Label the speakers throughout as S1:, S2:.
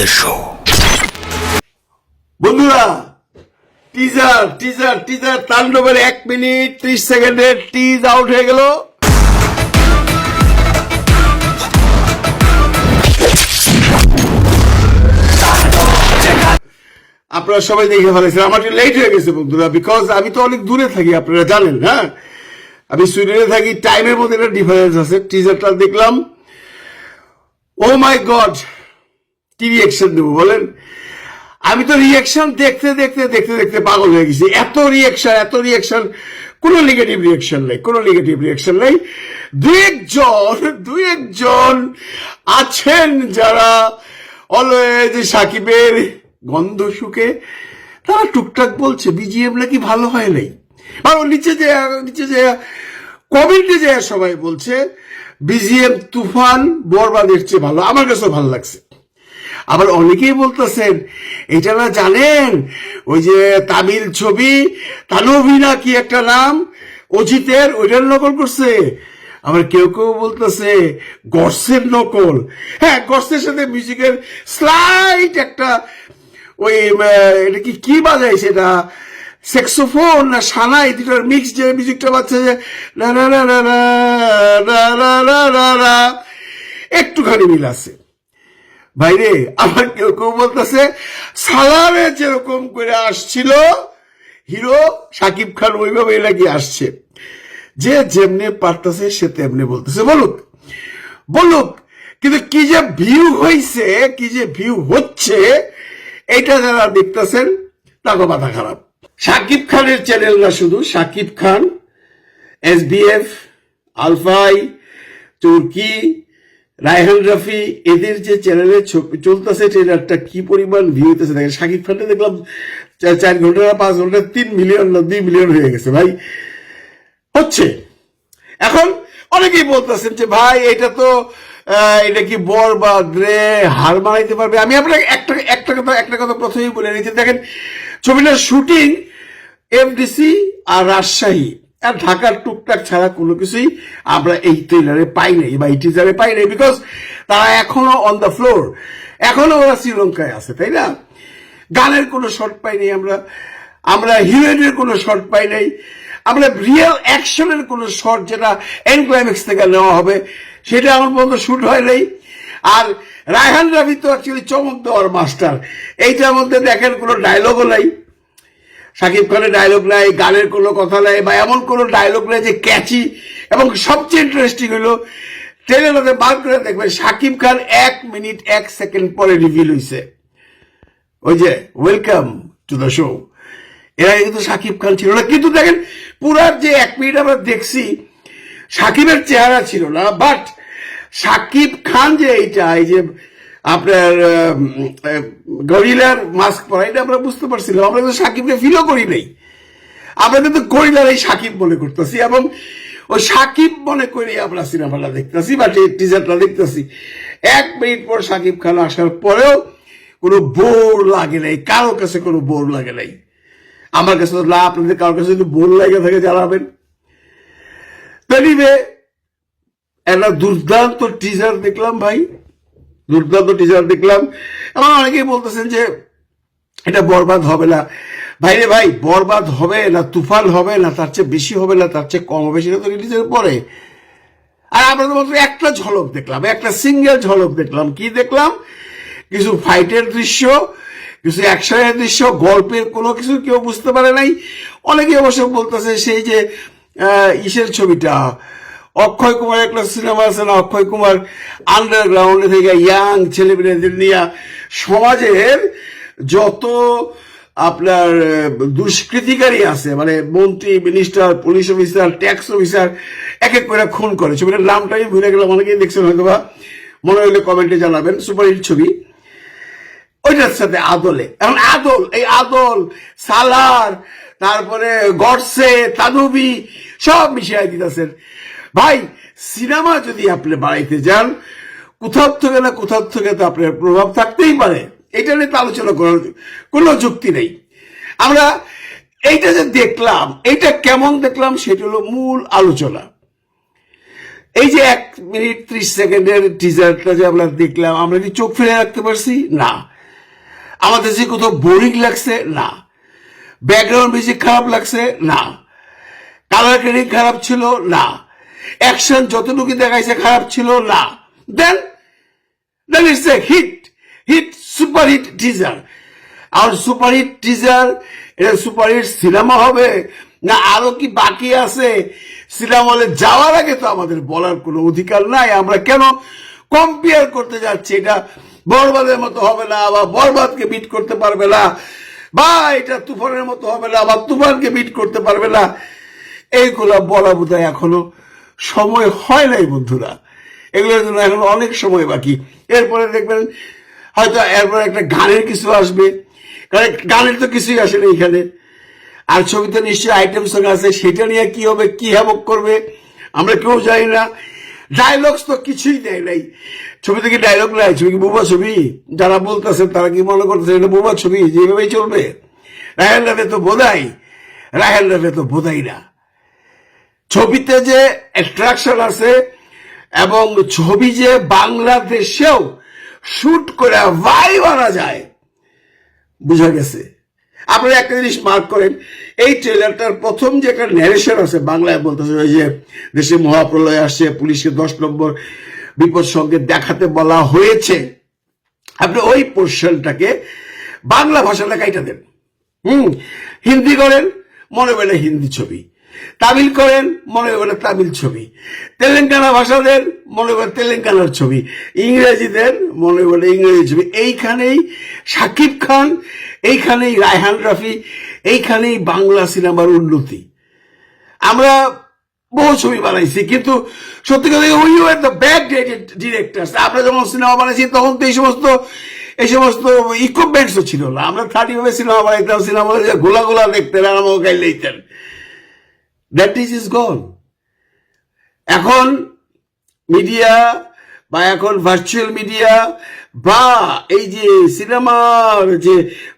S1: the show.
S2: বন্ধুরা teaser teaser teaser তাণ্ডবের এক মিনিট ত্রিশ সেকেন্ডের টিজ আউট হয়ে গেল। আপনারা সবাই দেখে ফেলেছেন, আমার একটু লেট হয়ে গেছে বন্ধুরা বিকজ আমি তো অনেক দূরে থাকি, আপনারা জানেন হ্যাঁ? আমি সুইডেনে থাকি টাইমের মধ্যে একটা ডিফারেন্স আছে টিজারটা দেখলাম। ও মাই গড কি রিয়েকশন দেবো, বলেন? আমি তো রিয়েকশন দেখতে দেখতে দেখতে দেখতে পাগল হয়ে গেছি। এত রিয়েকশন এত রিয়েকশন কোনো নেগেটিভ রিয়েকশন নেই, কোনো নেগেটিভ রিয়েকশন নেই। দুই একজন দুই একজন আছেন যারা অলওয়েজ সাকিবের গন্ধ শুকে, তারা টুকটাক বলছে বিজিএম নাকি ভালো হয় নাই। আর নিচে যে নিচে যে, কমেন্টে যে সবাই বলছে বিজিএম তুফান বরবাদের চেয়ে ভালো। আমার কাছেও ভালো লাগছে। আবার অনেকেই বলতেছেন এটা না জানেন ওই যে তামিল ছবি তানভি না কি একটা নাম অজিতের ওইটার নকল করছে আবার কেউ কেউ বলতেছে গর্সের নকল হ্যাঁ গর্সের সাথে মিউজিকের স্লাইট একটা ওই এটা কি কি বাজায় সেটা সেক্সোফোন না সানাই দুটোর মিক্স যে মিউজিকটা বাজছে যে লা লা লা লা লা লা একটুখানি মিল আছে ভাইরে আবার কেউ কেউ বলতেছে সালারে যেরকম করে আসছিল, হিরো সাকিব খান ওইভাবে নাকি আসছে। যে যেমনি পারতেছে, সে তেমনি বলতেছে। বলুক বলুক, কিন্তু কি যে ভিউ হইছে, কি যে ভিউ হচ্ছে, এটা যারা দেখতেছেন তাকে মাথা খারাপ। সাকিব খানের চ্যানেল না শুধু, সাকিব খান এস বিএফ আলফাই তুর্কি রায়হান রাফি এদের যে চ্যানেলে চলতেছে ট্রেলারটা কি পরিমাণ ভিউ হইতেছে দেখেন, শাকিব খানটা দেখলাম চার- ঘণ্টা, পাঁচ ঘণ্টা, তিন মিলিয়ন না দুই মিলিয়ন হয়ে গেছে ভাই। হচ্ছে। এখন অনেকেই বলতেছেন যে, ভাই, এটা তো এটা কি বর বা রে হার মানাইতে পারবে? আমি আপনাকে একটা একটা কথা একটা কথা প্রথমেই বলে নিচ্ছি। দেখেন, ছবিটার শুটিং এফডিসি আর রাজশাহী। আর ঢাকার টুকটাক ছাড়া কোনো কিছুই আমরা এই ট্রেলারে পাই নাই বা এই টিজারে পাই নাই বিকজ তারা এখনও অন দ্য ফ্লোর এখনও ওরা শ্রীলঙ্কায় আছে, তাই না? গানের কোনো শর্ট পাই নাই আমরা। আমরা হিরোইনের কোনো শর্ট পাই নাই। আমরা রিয়েল অ্যাকশনের কোনো শর্ট যেটা এন ক্লাইম্যাক্স থেকে নেওয়া হবে, সেটা আমার পর্যন্ত শুট হয় নাই। আর রায়হান রাফি তো অ্যাকচুয়ালি চমক দেওয়ার মাস্টার এইটার মধ্যে দেখেন কোনো ডায়লগও নাই। সাকিব খানের ডায়লগ নাই, গানের কোনো কথা নাই বা এমন কোনো ডায়লগ নাই যে ক্যাচি এবং সবচেয়ে ইন্টারেস্টিং হলো ট্রেলারে বার করে দেখবেন, সাকিব খান এক মিনিট, এক সেকেন্ড পরে রিভিল হয়েছে ওই যে ওয়েলকাম টু দ্য শো এরা কিন্তু সাকিব খান ছিল না। কিন্তু দেখেন পুরার যে এক মিনিট আমরা দেখছি, সাকিবের চেহারা ছিল না। বাট সাকিব খান যে এইটা, এই যে আপনার গরিলার মাস্ক পরা এটা আমরা বুঝতে পারছিলাম, আমরা কিন্তু সাকিবকে ফিলও করি নাই। আমরা কিন্তু গরিলার এই সাকিব মনে করতেছি এবং ওই সাকিব মনে করে আমরা সিনেমাটা দেখতেছি বা টিজারটা দেখতেছি। এক মিনিট পর সাকিব খান আসার পরেও কোনো বোর লাগে নাই, কারও কাছে কোনো বোর লাগে নাই। আমার কাছে তো না, আপনাদের কারোর কাছে যদি বোর লাগে থাকে জানাবেন। এনিওয়ে একটা দুর্দান্ত টিজার দেখলাম ভাই। দুর্দান্ত টিজার দেখলাম। এবং অনেকেই বলতেছেন যে, এটা বরবাদ হবে না। ভাইরে ভাই, বরবাদ হবে না, তুফান হবে না, তার চেয়ে বেশি হবে না, তার চেয়ে কম হবে, সেটা তো রিলিজের পরে। আর আমরা তো মাত্র একটা ঝলক দেখলাম, একটা সিঙ্গেল ঝলক দেখলাম। কি দেখলাম? কিছু ফাইটের দৃশ্য, কিছু অ্যাকশনের দৃশ্য, গল্পের কোনো কিছু কেউ বুঝতে পারে নাই। অনেকে অবশ্য বলতেছে সেই যে ইসের ছবিটা অক্ষয় কুমার একটা সিনেমা আছে না, অক্ষয় কুমার আন্ডারগ্রাউন্ডে থেকে ইয়াং ছেলেমেয়েদের নিয়ে সমাজের যত আপনার দুষ্কৃতিকারী আছে মানে মন্ত্রী minister police officer tax officer এক এক করে খুন করে ছবিটার নামটা আমি ভুলে গেলাম, অনেকেই দেখছেন হয়তো বা মনে হলে কমেন্টে জানাবেন সুপারহিট ছবি। ওইটার সাথে আদলে। এখন আদল, এই আদল, সালার, তারপরে গডসে তানুবি সব মিশিয়ে দিতেছেন ভাই, সিনেমা যদি আপনি বাড়াইতে যান, কোথাও থেকে না কোথাও থেকে তো আপনার প্রভাব থাকতেই পারে। এটা নিয়ে তো আলোচনা করার কোনো যুক্তি নেই। আমরা এইটা যে দেখলাম, এইটা কেমন দেখলাম সেটা হলো মূল আলোচনা। এই যে এক মিনিট ত্রিশ সেকেন্ডের টিজারটা যে আমরা দেখলাম, আমরা কি চোখ ফেলে রাখতে পারছি? না। আমাদের যে কোথাও বোরিং লাগছে? না। ব্যাকগ্রাউন্ড মিউজিক খারাপ লাগছে? না। কালার গ্রেডিং খারাপ ছিল? না। অ্যাকশন যতটুকু দেখাইছে খারাপ ছিল না। Then then it's a hit hit super hit teaser R super hit teaser এটা সুপার হিট সিনেমা হবে? না আরও কি বাকি আছে? সিনেমা হলে যাওয়ার আগে তো আমাদের বলার কোনো অধিকার নাই। আমরা কেন কম্পেয়ার করতে যাচ্ছি? এটা বরবাদের মতো হবে না বা বরবাদকে বিট করতে পারবে না বা এটা তুফানের মতো হবে না বা তুফানকে বিট করতে পারবে না। এইগুলা বলা বোধহয় এখনও সময় হয় নাই বন্ধুরা। এগুলোর জন্য এখন অনেক সময় বাকি। এরপরে দেখবেন, হয়তো এরপরে একটা গানের কিছু আসবে। কারণ গানের তো কিছুই আসে না এখানে। আর ছবিতে নিশ্চয়ই আইটেম সং আছে, সেটা নিয়ে কি হবে, কি হ্যাবক করবে, আমরা কেউ জানি না। ডায়লগস তো কিছুই দেয় নাই। ছবিতে কি ডায়লগ নাই? ছবি কি বোবা ছবি? যারা বলতেছে, তারা কি মনে করতেছে, এটা বোবা ছবি? যেভাবেই চলবে। রাহেল রাফে তো বোধাই। রাহেল রাফে তো বোধাই না। ছবিতে যে অ্যাট্রাকশন আছে এবং ছবি যে বাংলাদেশেও শুট করে ভাই আনা যায়, বুঝা গেছে? আপনারা একটা জিনিস মার্ক করেন, এই ট্রেলারটার প্রথম যে একটা ন্যারেশন আছে বাংলায় বলতেছে যে দেশে মহাপ্রলয় আসছে, পুলিশকে দশ নম্বর বিপদ সঙ্গে দেখাতে বলা হয়েছে। আপনি ওই পোর্শনটাকে বাংলা ভাষাটা কাইটা দেন। হুম, হিন্দি করেন, মনে বলে হিন্দি ছবি। তামিল করেন, মনে বলে তামিল ছবি। তেলেঙ্গানা ভাষা দেন মনে বলে তেলেঙ্গানার ছবি। ইংরেজি দেন মনে বলে ইংরেজি ছবি। এইখানেই সাকিব খান, এইখানেই রায়হান রাফি, এইখানেই বাংলা সিনেমার উন্নতি। আমরা বহু ছবি বানাইছি, কিন্তু সত্যি কথা we are the bad director আমরা যখন সিনেমা বানাইছি, তখন তো এই সমস্ত এই সমস্ত ইকুইপমেন্টসও ছিল না। আমরা থার্টি ভাবে সিনেমা বানাইতাম, সিনেমা গোলা গোলা দেখতেন, আর আমাকে গাইল লইতেন দ্যাট ইজ ইজ গন এখন মিডিয়া বা এখন ভার্চুয়াল মিডিয়া বা এই যে সিনেমার যে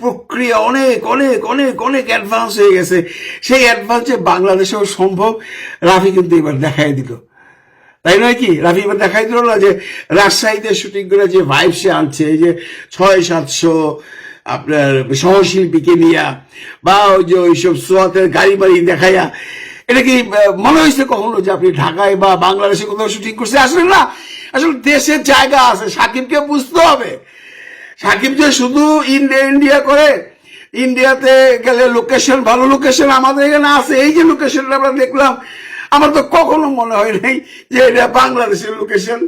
S2: প্রক্রিয়া অনেক অনেক অনেক অনেক অ্যাডভান্স হয়ে গেছে। সেই অ্যাডভান্সে বাংলাদেশেও সম্ভব। রাফি কিন্তু এবার দেখাই দিল। তাই নয় কি? রাফি এবার দেখাই দিল না যে রাজশাহীতে শুটিং করে যে ভাইব সে আনছে, এই যে ছয় সাতশো আপনার সহশিল্পীকে নিয়া বা ওই যে ওইসব সোয়াতের গাড়ি বাড়ি দেখাইয়া এটা কি মনে হয়েছে কখনো যে আপনি ঢাকায় বা বাংলাদেশে কোথাও শুটিং করছে আসলে না, আসলে দেশের জায়গা আছে। সাকিবকে বুঝতে হবে। সাকিব যে শুধু ইন্ডিয়া ইন্ডিয়া করে, ইন্ডিয়াতে গেলে লোকেশন ভালো লোকেশন আমাদের এখানে আছে। এই যে লোকেশনটা আমরা দেখলাম, আমার তো কখনো মনে হয় নাই যে এটা বাংলাদেশের লোকেশন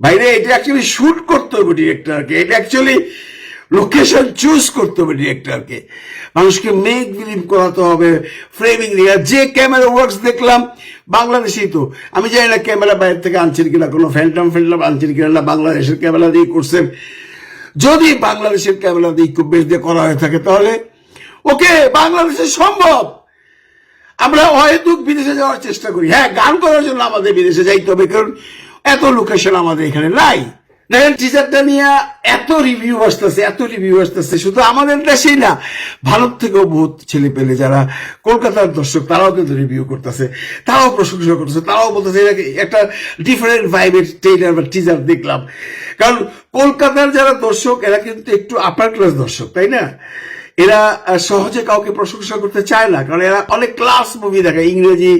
S2: বাইরে এটা অ্যাকচুয়ালি শুট করতে হবে ডিরেক্টরকে এটা অ্যাকচুয়ালি লোকেশন চুজ করতে হবে ডিরেক্টরকে মানুষকে মেক বিলিভ করাতে হবে ফ্রেমিং দিয়ে যে ক্যামেরা ওয়ার্কস দেখলাম, বাংলাদেশেই তো। আমি জানি না ক্যামেরা বাইরে থেকে আনছেন কিনা, কোনো ফ্যান্টাম ফ্যান্টাম আনছেন কিনা না, বাংলাদেশের ক্যামেরা দিয়ে করছেন যদি বাংলাদেশের ক্যামেরা দিয়ে ইকুইপমেন্ট দিয়ে করা হয়ে থাকে, তাহলে ওকে, বাংলাদেশে সম্ভব। আমরা অহেতুক বিদেশে যাওয়ার চেষ্টা করি। হ্যাঁ গান করার জন্য আমাদের বিদেশে যাইতে হবে, কারণ এত লোকেশন আমাদের এখানে নাই। দেখেন টিচারটা নিয়ে এত রিভিউ আসতেছে, এত রিভিউ আসতেছে, শুধু আমাদের দেশেই না, ভারত থেকেও বহুত ছেলে পেলে যারা কলকাতার দর্শক, তারাও কিন্তু রিভিউ করতেছে, তারাও প্রশংসা করতেছে, তারাও বলতেছে একটা ডিফারেন্ট ভাইবের ট্রেলার বা টিজার দেখলাম। কারণ কলকাতার যারা দর্শক, এরা কিন্তু একটু আপার ক্লাস দর্শক, তাই না? এরা সহজে কাউকে প্রশংসা করতে চায় না, কারণ এরা অনেক ক্লাস মুভি দেখে, ইংরেজি,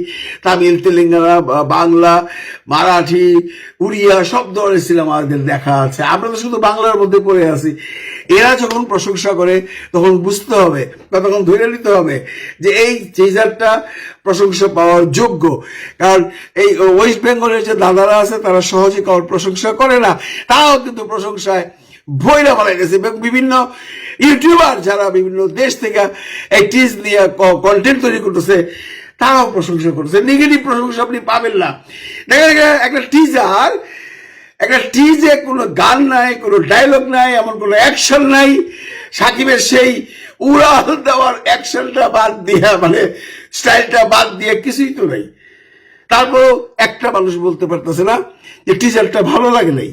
S2: তামিল, তেলেঙ্গানা বাংলা, মারাঠি, উড়িয়া, সব ধরনের সিনেমা এদের দেখা আছে। আমরা তো শুধু বাংলার মধ্যে পড়ে আছি। এরা যখন প্রশংসা করে, তখন বুঝতে হবে বা তখন ধরে নিতে হবে যে এই টিজারটা প্রশংসা পাওয়ার যোগ্য। কারণ এই ওয়েস্ট বেঙ্গলের যে দাদারা আছে, তারা সহজে কারোর প্রশংসা করে না। তাও কিন্তু প্রশংসায় বইরা বলা গেছে বিভিন্ন ইউটিউবার যারা বিভিন্ন দেশ থেকে এই নিয়ে কন্টেন্ট তৈরি করতেছে, তারাও প্রশংসা করতেছে। নেগেটিভ প্রশংসা আপনি পাবেন না। দেখেন একটা- একটা টিজার একটা টিজে কোনো গান নাই, কোনো ডায়লগ নাই, এমন কোনো অ্যাকশন নাই। সাকিবের সেই উড়াল দেওয়ার অ্যাকশনটা বাদ দিয়ে মানে স্টাইলটা বাদ দিয়ে কিছুই তো নাই। তারপরও একটা মানুষ বলতে পারতেছে না যে টিজারটা ভালো লাগে নাই।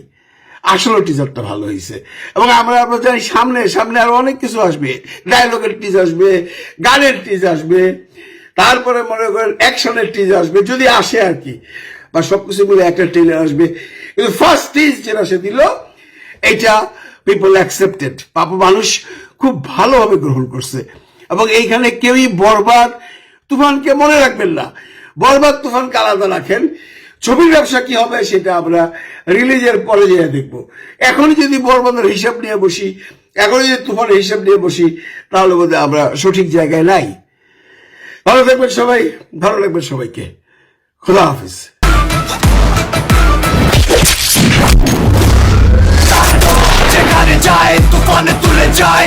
S2: আসলে টিজারটা ভালো হয়েছে এবং আমরা আমরা জানি সামনে সামনে আরও অনেক কিছু আসবে। ডায়লগের টিজ আসবে, গানের টিজ আসবে, তারপরে মনে করেন অ্যাকশনের টিজ আসবে, যদি আসে আর কি। বা সবকিছু মিলে একটা ট্রেলার আসবে। কিন্তু ফার্স্ট টিজ যেটা সে দিল, এটা পিপল অ্যাকসেপ্টেড পাপা মানুষ খুব ভালোভাবে গ্রহণ করছে। এবং এইখানে কেউই বরবাদ তুফানকে মনে রাখবেন না। বরবাদ তুফানকে আলাদা রাখেন। ছবির ব্যবসা কি হবে সেটা আমরা রিলিজের পরে যেয়ে দেখব। এখনই যদি বরবাদের হিসাব নিয়ে বসি এখন যদি তুফানের হিসাব নিয়ে বসি, তাহলে বোধহয় আমরা সঠিক জায়গায় নাই। ভালো থাকবেন সবাই, ভালো লাগবে সবাইকে। খোদা হাফিজ।
S1: যায়, তুফানে তুলে যায়